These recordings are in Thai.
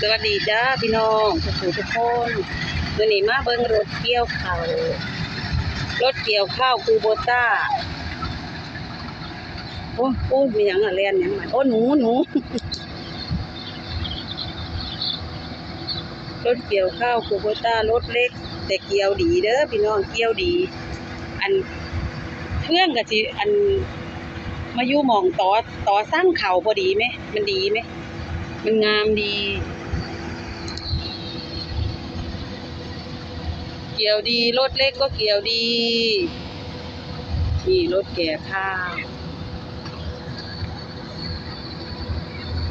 สวัสดีจ้าพี่น้องทุกทุกคนวันนี้มาเบิ่งรถเกี่ยวข้าวรถเกี่ยวข้าวคูโบต้าโอ้โอ้มีหยังอะแล่นหยังมันโอ้หนูหนูรถเกี่ยวข้าวคูโบต้ารถเล็ก แต่เกี่ยวดีเด้อพี่น้องเกี่ยวดี อันเครื่องก็สิอันมายู่มองต่อต่อสร้างเขาพอดีไหมมันดีไหมมันงามดี กี่ยวดี รถเล็กก็เกี่ยวดี นี่รถแก่ข้าว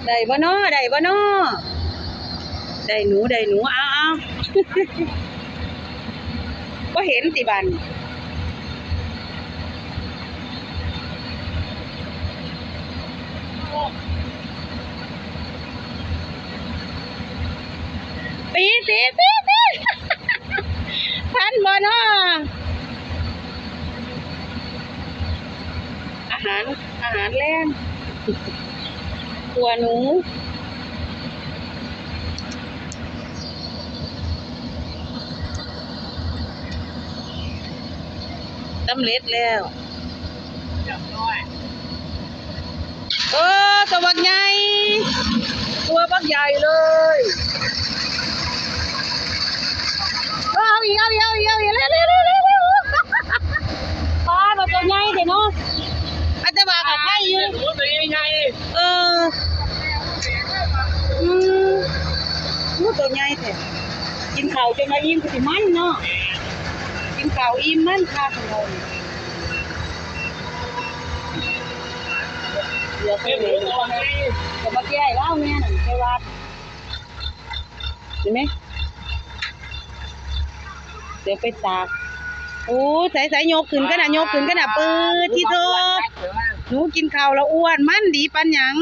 ได้บ่น้อได้บ่น้อได้หนูได้หนูเอาเอาก็เห็นติบันตีตีตีตี ทันบ่เนาะอา หารอาหารแรงตัวหนูสำเร็จแล้วเออตัวบักใหญ่ตัวบักใหญ่เลยเอาอีกเอาอีกเอาอีกเอาอีกเร็วเร็วเร็วเร็วเร็วปลาแบบตัวใหญ่เถอะเนาะอาจจะมากับใครอยู่ หนูตัวใหญ่ เออ อืมมู กินข้าวจนมาอิ่มก็สิมันเนาะกินข้าวอิ่มมันค่ะขนมเดี๋ยวไปเป็นหเลนูยวใหญ่จะมาแก้เล่าเนี่ยน่ะไปวัดเห็นไหมเดี๋ยวไปตากโอ้สายสายๆยกขึ้นก็น่ะยกขึ้นก็น่ะปืดที่โตหนูกินข้าวแล้วอ้วนมันดีปันหยัง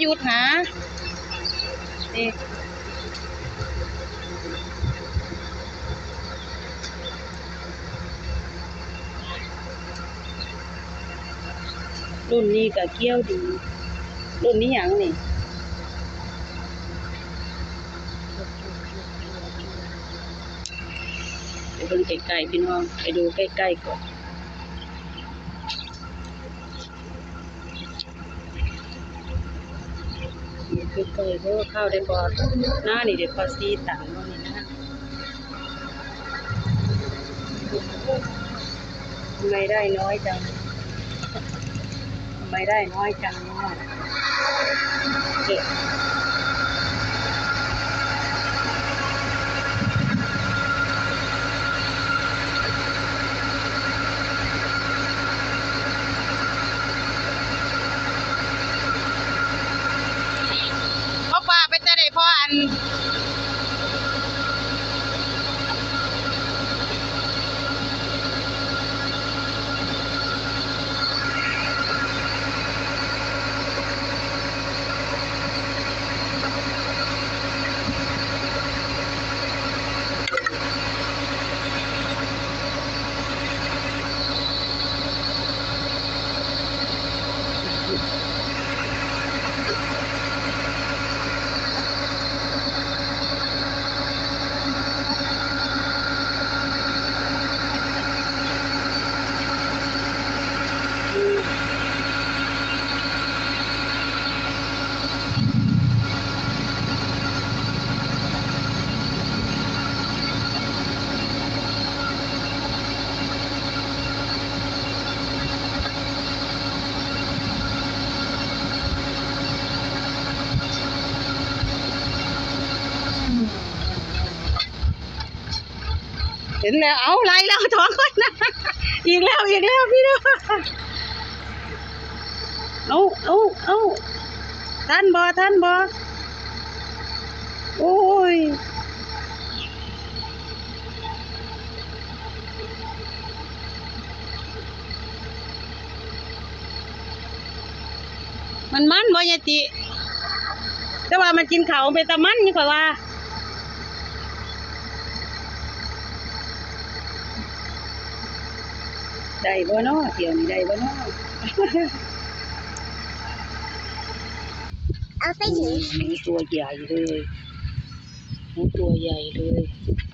หยุดหานี่รุ่นนี้ก็เกี้ยวดี รุ่นนี้ยังนี่ไปเบิ่งใกล้ๆพี่น้องไปดูใกล้ๆก่อน คืนไก่เพราะว่าข้าวได้บอนหน้านี่เด็ดพอซีต่างเนาะนี่นะทำไมได้น้อยจังทำไมได้น้อยจังเนาะเด็กพ่อป่าไปแต่ได้พ่ออัน เห็นแล้วเอาไล่แล้วท้องคนนะอีกแล้วอีกแล้วพี่น้องเอาเอาเอาท่านบอท่านบอโอ้ยมันมันบ่ยยติ แต่ว่ามันกินเขาเป็นตะมันนี่กว่าว่า ได้บ่เนาะเที่ยวนี้ได้บ่เนาะเอาไปถึงหมูตัวใหญ่เลยหมูตัวใหญ่เลยอะไรวะ